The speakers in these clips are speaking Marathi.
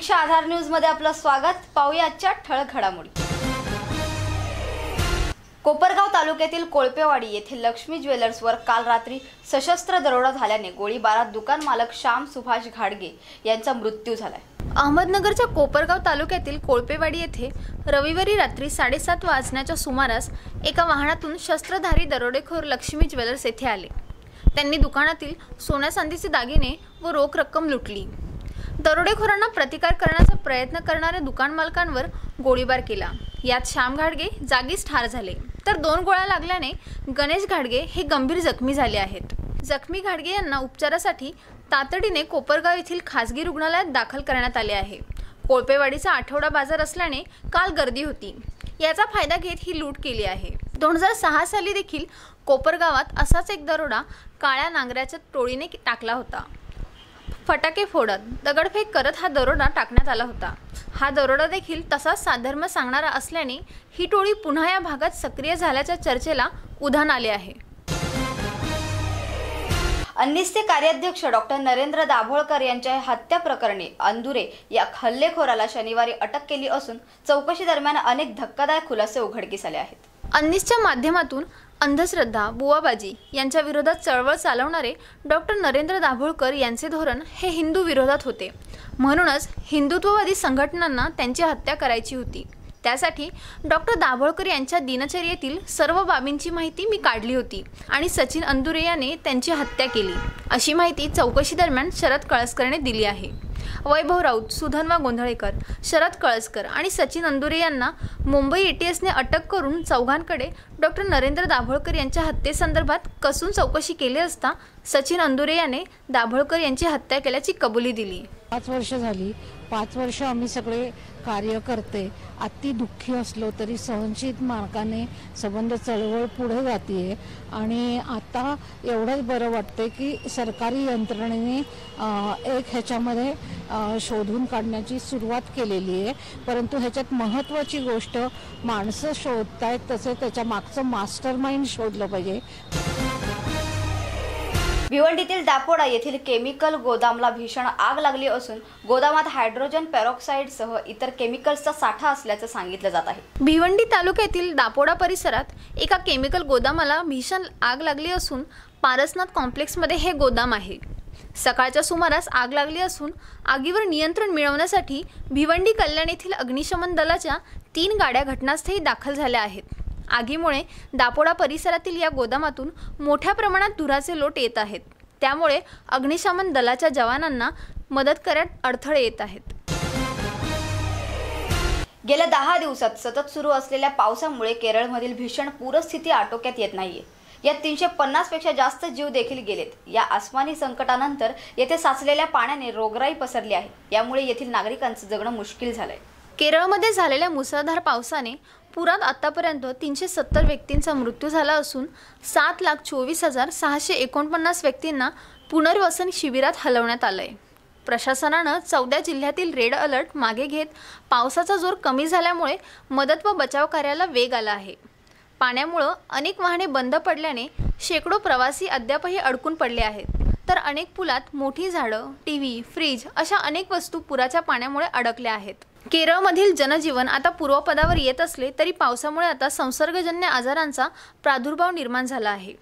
प्रतीक्षा आधार न्यूजमध्ये आपलं स्वागत. पाहूया आजच्या ठळक घडामोडी. कोपरगाव तालुक्यातील कोळपेवाडी येथील लक्ष्मी ज्वेलर्सवर काल रात्री सशस्त्र दरोडा झाल्याने गोळीबारात दुकान मालक श्याम सुभाष घाडगे यांचा मृत्यू झालाय. अहमदनगरच्या कोपरगाव तालुक्यातील कोळपेवाडी येथे रविवारी रात्री साडेसात वाजण्याच्या सुमारास एका वाहनातून शस्त्रधारी दरोडेखोर लक्ष्मी ज्वेलर्स येथे आले. त्यांनी दुकानातील सोन्या चांदीचे दागिने व रोख रक्कम लुटली. दरोडेखोरांना प्रतिकार करण्याचा प्रयत्न करणाऱ्या दुकान मालकांवर गोळीबार केला. यात श्याम घाडगे जागीच ठार झाले. तर दोन गोळ्या लागल्याने गणेश घाडगे हे गंभीर जखमी झाले आहेत. जखमी घाडगे यांना उपचारासाठी तातडीने कोपरगाव येथील खासगी रुग्णालयात दाखल करण्यात आले आहे. कोळपेवाडीचा आठवडा बाजार असल्याने काल गर्दी होती. याचा फायदा घेत ही लूट केली आहे. दोन हजार सहा साली देखील कोपरगावात असाच एक दरोडा काळ्या नांगऱ्याच्या टोळीने टाकला होता. फटाके फोडत दगडफेक करत हा दरोडा टाकण्यात आला होता. हा दरोडा देखील तसाच साधर्म सांगणारा असल्याने ही टोळी पुन्हा या भागात सक्रिय झाल्याच्या चर्चेला उधाण आले आहे. अन्निस्ते कार्याध्यक्ष डॉक्टर नरेंद्र दाभोळकर यांच्या हत्या प्रकरणी अंदुरे या हल्लेखोराला शनिवारी अटक केली असून चौकशी दरम्यान अनेक धक्कादायक खुलासे उघडकीस आले आहेत. अन्नीसच्या माध्यमातून अंधश्रद्धा बुवाबाजी यांच्या विरोधात चळवळ चालवणारे डॉक्टर नरेंद्र दाभोळकर यांचे धोरण हे हिंदू विरोधात होते. म्हणूनच हिंदुत्ववादी संघटनांना त्यांची हत्या करायची होती. त्यासाठी डॉक्टर दाभोळकर यांच्या दिनचर्येतील सर्व बाबींची माहिती मी काढली होती आणि सचिन अंदुरे याने त्यांची हत्या केली. अशी माहिती चौकशीदरम्यान शरद कळसकरने दिली आहे. वैभव राऊत सुधन्वा गोंधळेकर शरद कळसकर आणि सचिन अंदुरे यांना मुंबई एटीएसने अटक करून चौघांकडे डॉक्टर नरेंद्र दाभोळकर यांच्या हत्येसंदर्भात कसून चौकशी केली असता सचिन अंदुरे याने दाभोळकर यांची हत्या केल्याची कबुली दिली. पाच वर्ष झाली. पाच वर्ष आम्ही सगळे कार्य करते. अति दुःखी असलो तरी सहनशील मार्गाने संबंध चळवळ पुढे जाते आणि आता एवढंच बरं वाटते की सरकारी यंत्रणेने एक ह्याच्यामध्ये शोधून काढण्याची सुरुवात केलेली आहे. परंतु ह्याच्यात महत्त्वाची गोष्ट माणसं शोधतायत तसे त्याच्या मागचं मास्टर माइंड शोधलं पाहिजे. भिवंडीतील दापोडा येथील केमिकल गोदामला भीषण आग लागली असून गोदामात हायड्रोजन पेरॉक्साईडसह इतर केमिकल्सचा साठा असल्याचं सांगितलं जात आहे. भिवंडी तालुक्यातील दापोडा परिसरात एका केमिकल गोदामाला भीषण आग लागली असून पारसनाथ कॉम्प्लेक्समध्ये हे गोदाम आहे. सकाळच्या सुमारास आग लागली असून आगीवर नियंत्रण मिळवण्यासाठी भिवंडी कल्याण येथील अग्निशमन दलाच्या तीन गाड्या घटनास्थळी दाखल झाल्या आहेत. आगीमुळे दापोडा परिसरातील या गोदामातून मोठ्या प्रमाणात धुराचे लोट येत आहेत. त्यामुळे अग्निशमन दलाच्या जवानांना मदत करण्यात अडथळे येत आहेत. गेल्या दहा दिवसात सतत सुरू असलेल्या पावसामुळे केरळमधील भीषण पूरस्थिती आटोक्यात येत नाहीये. यात तीनशे पन्नासपेक्षा जास्त जीव देखील गेलेत. या आसमानी संकटानंतर येथे साचलेल्या पाण्याने रोगराई पसरली आहे. यामुळे येथील नागरिकांचं जगणं मुश्किल झालंय. केरळमध्ये झालेल्या मुसळधार पावसाने पुरात आतापर्यंत तीनशे सत्तर व्यक्तींचा मृत्यू झाला असून सात लाख चोवीस हजार सहाशे एकोणपन्नास व्यक्तींना पुनर्वसन शिबिरात हलवण्यात आलं आहे प्रशासनानं चौदा जिल्ह्यातील रेड अलर्ट मागे घेत पावसाचा जोर कमी झाल्यामुळे मदत व बचाव कार्याला वेग आला आहे. पाण्यामुळं अनेक वाहने बंद पडल्याने शेकडो प्रवासी अद्यापही अडकून पडले आहेत. तर अनेक पुलात मोठी झाडं टी व्ही फ्रीज अशा अनेक वस्तू पुराच्या पाण्यामुळे अडकल्या आहेत. केरळमधील जनजीवन आता पूर्वपदावर येत असले तरी पावसामुळे आता संसर्गजन्य आजारांचा प्रादुर्भाव निर्माण झाला आहे.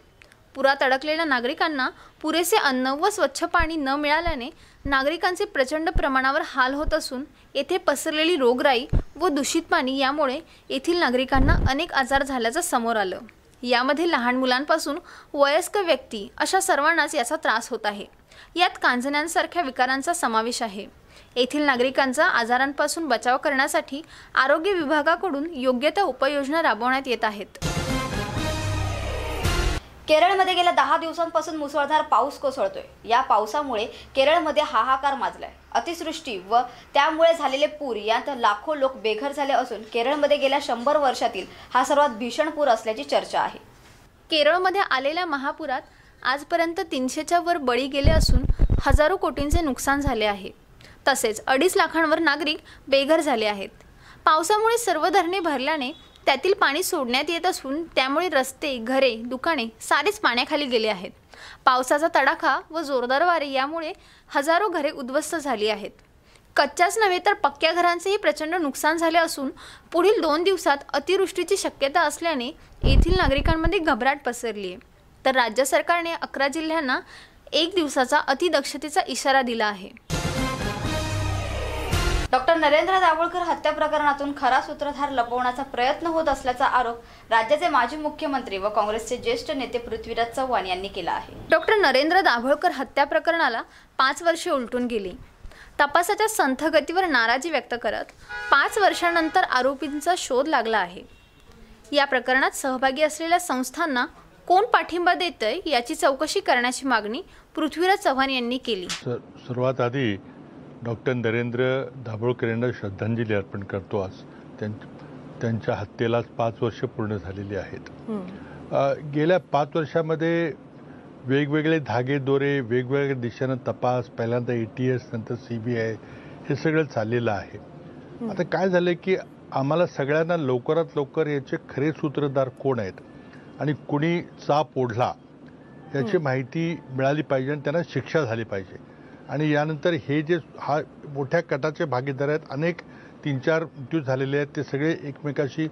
पुरात अडकलेल्या नागरिकांना पुरेसे अन्न व स्वच्छ पाणी न मिळाल्याने नागरिकांचे प्रचंड प्रमाणावर हाल होत असून येथे पसरलेली रोगराई व दूषित पाणी यामुळे येथील नागरिकांना अनेक आजार झाल्याचं समोर आलं. यामध्ये लहान मुलांपासून वयस्क व्यक्ती अशा सर्वांनाच याचा त्रास होत आहे. यात कांजण्यांसारख्या विकारांचा समावेश आहे. येथील नागरिकांचा आजारांपासून बचाव करण्यासाठी आरोग्य विभागाकडून योग्य त्या उपाययोजना राबवण्यात येत आहेत. केरळमध्ये गेल्या दहा दिवसांपासून मुसळधार पाऊस कोसळतोय. या पावसामुळे केरळमध्ये हाहाकार माजलाय. अतिवृष्टी व त्यामुळे झालेले पूर यात लाखो लोक बेघर झाले असून केरळमध्ये गेल्या शंभर वर्षातील हा सर्वात भीषण पूर असल्याची चर्चा आहे. केरळमध्ये आलेल्या महापुरात आजपर्यंत तीनशेच्या वर बळी गेले असून हजारो कोटींचे नुकसान झाले आहे. तसेच अडीच लाखांवर नागरिक बेघर झाले आहेत. पावसामुळे सर्व धरणे भरल्याने त्यातील पाणी सोडण्यात येत असून त्यामुळे रस्ते घरे दुकाने सारेच पाण्याखाली गेले आहेत. पावसाचा तडाखा व जोरदार वारे यामुळे हजारो घरे उद्ध्वस्त झाली आहेत. कच्च्याच नव्हे तर पक्क्या घरांचेही प्रचंड नुकसान झाले असून पुढील दोन दिवसात अतिवृष्टीची शक्यता असल्याने येथील नागरिकांमध्ये घबराट पसरली आहे तर राज्य सरकारने अकरा जिल्ह्यांना एक दिवसाचा अतिदक्षतेचा इशारा दिला आहे. डॉक्टर नरेंद्र दाभोळकर हत्या प्रकरणातून खरा सूत्रधार लपवण्याचा प्रयत्न होत असल्याचा आरोप राज्याचे माजी मुख्यमंत्री व काँग्रेसचे ज्येष्ठ नेते पृथ्वीराज चव्हाण यांनी केला आहे. डॉक्टर नरेंद्र दाभोळकर हत्या प्रकरणाला पाच वर्षे उलटून गेली. तपासाच्या संथ गतीवर नाराजी व्यक्त करत पाच वर्षानंतर आरोपींचा शोध लागला आहे. या प्रकरणात सहभागी असलेल्या संस्थांना कोण पाठिंबा देतंय याची चौकशी करण्याची मागणी पृथ्वीराज चव्हाण यांनी केली. सर सर्वात आधी डॉक्टर नरेंद्र दाभोळकर यांना श्रद्धांजली अर्पण करतो आज. त्यां त्यांच्या हत्येला पाच वर्ष पूर्ण झालेली आहेत. गेल्या पाच वर्षामध्ये वेगवेगळे धागे दोरे वेगवेगळ्या दिशेनं तपास पहिल्यांदा ए टी एस नंतर सी बी आय हे सगळं चाललेलं आहे. आता काय झालं की आम्हाला सगळ्यांना लवकरात लवकर याचे खरे सूत्रधार कोण आहेत आणि कुणी चाप ओढला याची माहिती मिळाली पाहिजे आणि त्यांना शिक्षा झाली पाहिजे. आणि यानंतर हे जे हा मोठ्या कटाचे भागीदार आहेत अनेक तीन चार मृत्यू झालेले आहेत ते सगळे एकमेकाशी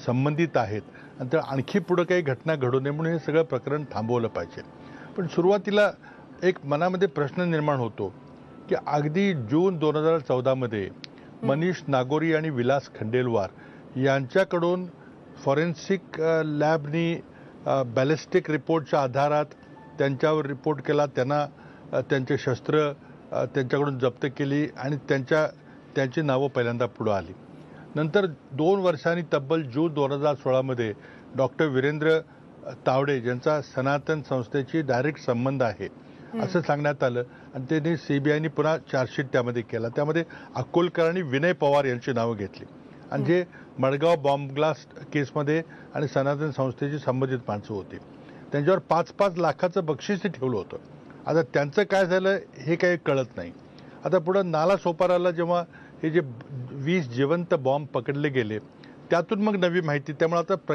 संबंधित आहेत. आणि तर आणखी पुढं काही घटना घडू नये म्हणून हे सगळं प्रकरण थांबवलं पाहिजे. पण सुरुवातीला एक मनामध्ये प्रश्न निर्माण होतो की अगदी जून दोन हजार चौदामध्ये मनीष नागोरी आणि विलास खंडेलवार यांच्याकडून फॉरेन्सिक लॅबनी बॅलिस्टिक रिपोर्टच्या आधारात त्यांच्यावर रिपोर्ट केला त्यांना त्यांचे शस्त्र त्यांच्याकडून जप्त केली आणि त्यांच्या त्यांची नावं पहिल्यांदा पुढं आली. नंतर दोन वर्षांनी तब्बल जून दोन हजार सोळामध्ये डॉक्टर वीरेंद्र तावडे ज्यांचा सनातन संस्थेची डायरेक्ट संबंध आहे असं सांगण्यात आलं. आणि त्यांनी सीबीआयनी पुन्हा चार्जशीट त्यामध्ये केला. त्यामध्ये अकोलकर आणि विनय पवार यांची नावं घेतली. आणि जे मडगाव बॉम्ब ब्लास्ट केसमध्ये आणि सनातन संस्थेशी संबंधित माणसं होती. त्यांच्यावर पाच पाच लाखाचं बक्षीसही ठेवलं होतं. आता त्यांचं काय झालं हे काही कळत नाही. आता पुढं नाला सोपाराला जेव्हा हे जे वीस जिवंत बॉम्ब पकडले गेले त्यातून मग नवी माहिती. त्यामुळे आता प्र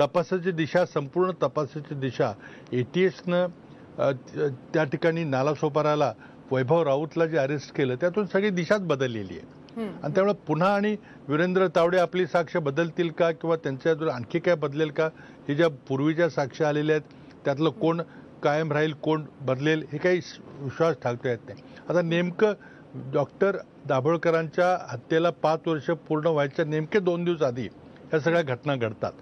तपासाची दिशा संपूर्ण तपासाची दिशा. ए टी एसनं त्या ठिकाणी नाला सोपाराला वैभव राऊतला जे अरेस्ट केलं त्यातून सगळी दिशाच बदललेली आहे. आणि त्यामुळे पुन्हा आणि वीरेंद्र तावडे आपली साक्ष बदलतील का किंवा त्यांच्या आणखी काय बदलेल का? हे ज्या पूर्वीच्या साक्ष आलेल्या आहेत त्यातलं कोण कायम राहील कोण बदलेल हे काही विश्वास ठाकता येत नाही. आता नेमकं डॉक्टर दाभोळकरांच्या हत्येला पाच वर्ष पूर्ण व्हायच्या नेमके दोन दिवस आधी ह्या सगळ्या घटना घडतात.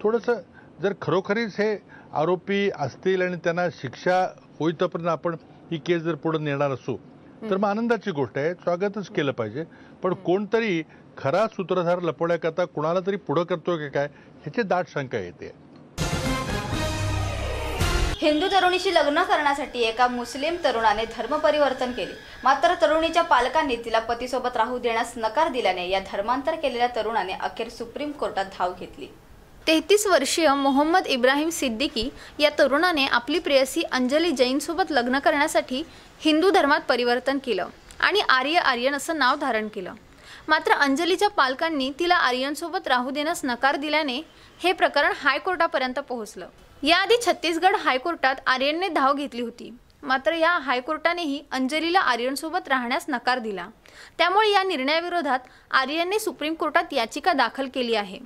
थोडंसं जर खरोखरीच हे आरोपी असतील आणि त्यांना शिक्षा होईतोपर्यंत आपण ही केस जर पुढे नेणार असू तर मग आनंदाची गोष्ट आहे. स्वागतच केलं पाहिजे. पण कोणतरी खरा सूत्रधार लपवण्याकरता कुणाला तरी पुढं करतोय का काय ह्याची दाट शंका येते. हिंदू तरुणीशी लग्न करण्यासाठी एका मुस्लिम तरुणाने धर्म परिवर्तन केले. मात्र तरुणीच्या पालकांनी तिला पतीसोबत राहू देण्यास नकार दिल्याने या धर्मांतर केलेल्या तरुणाने अखेर सुप्रीम कोर्टात धाव घेतली. तेहतीस वर्षीय मोहम्मद इब्राहिम सिद्दीकी या तरुणाने आपली प्रेयसी अंजली जैनसोबत लग्न करण्यासाठी हिंदू धर्मात परिवर्तन केलं आणि आर्य आर्यन असं नाव धारण केलं. मात्र अंजलीच्या पालकांनी तिला आर्यनसोबत राहू देण्यास नकार दिल्याने हे प्रकरण हायकोर्टापर्यंत पोहोचलं. याआधी छत्तीसगड हायकोर्टात आर्यनने धाव घेतली होती. मात्र या हायकोर्टानेही अंजलीला आर्यनसोबत राहण्यास नकार दिला. त्यामुळे या निर्णयाविरोधात आर्यनने सुप्रीम कोर्टात याचिका दाखल केली आहे.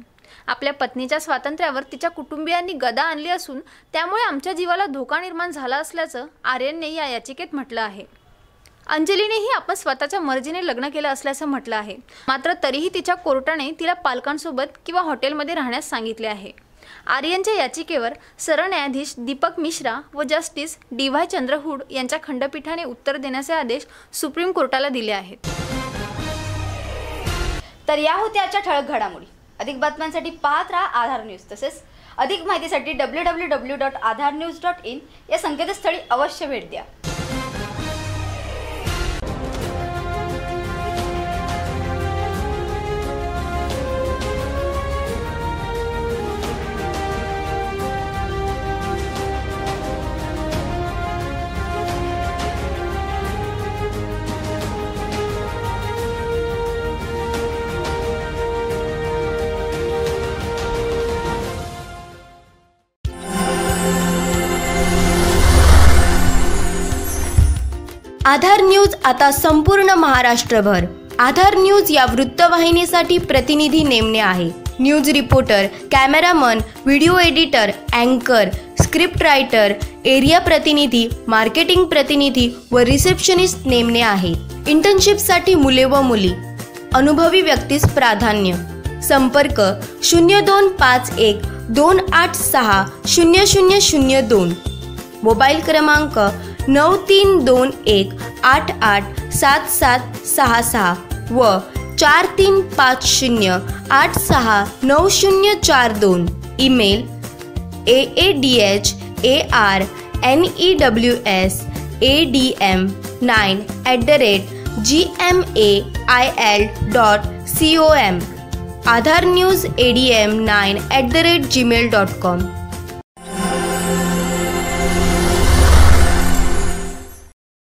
आपल्या पत्नीच्या स्वातंत्र्यावर तिच्या कुटुंबियांनी गदा आणली असून त्यामुळे आमच्या जीवाला धोका निर्माण झाला असल्याचं आर्यनने या याचिकेत म्हटलं आहे. अंजलीनेही आपण स्वतःच्या मर्जीने लग्न केलं असल्याचं म्हटलं आहे. मात्र तरीही तिच्या कोर्टाने तिला पालकांसोबत किंवा हॉटेलमध्ये राहण्यास सांगितले आहे. आर्यनच्या याचिकेवर सरन्यायाधीश दीपक मिश्रा व जस्टिस डी व्हाय चंद्रहूड यांच्या खंडपीठाने उत्तर देण्याचे आदेश सुप्रीम कोर्टाला दिले आहेत. तर या होत्या आजच्या ठळक घडामोडी. अधिक बातम्यांसाठी पाहत राहा आधार न्यूज तसेच अधिक माहितीसाठी W W W dot Aadhaar news dot in या संकेतस्थळी अवश्य भेट द्या. आधार न्यूज आता संपूर्ण महाराष्ट्रभर. आधार न्यूज या वृत्तवाहिनीसाठी प्रतिनिधी नेमणे आहे. News reporter cameraman video editor अँकर स्क्रिप्ट रायटर एरिया प्रतिनिधी मार्केटिंग प्रतिनिधी व रिसेप्शनिस्ट नेमणे आहे. इंटर्नशिपसाठी मुले व मुली. अनुभवी व्यक्तीस प्राधान्य. संपर्क शून्य दोन पाच एक दोन आठ सहा शून्य शून्य शून्य दोन. मोबाईल क्रमांक नऊ तीन दोन एक आठ आठ सात सात सहा सहा व चार तीन पाच शून्य आठ सहा नऊ शून्य चार दोन. Email A A D H A R N E W S A D M nine at the rate G M A I L dot C O M Aadhaar news A D M nine at the rate Gmail dot com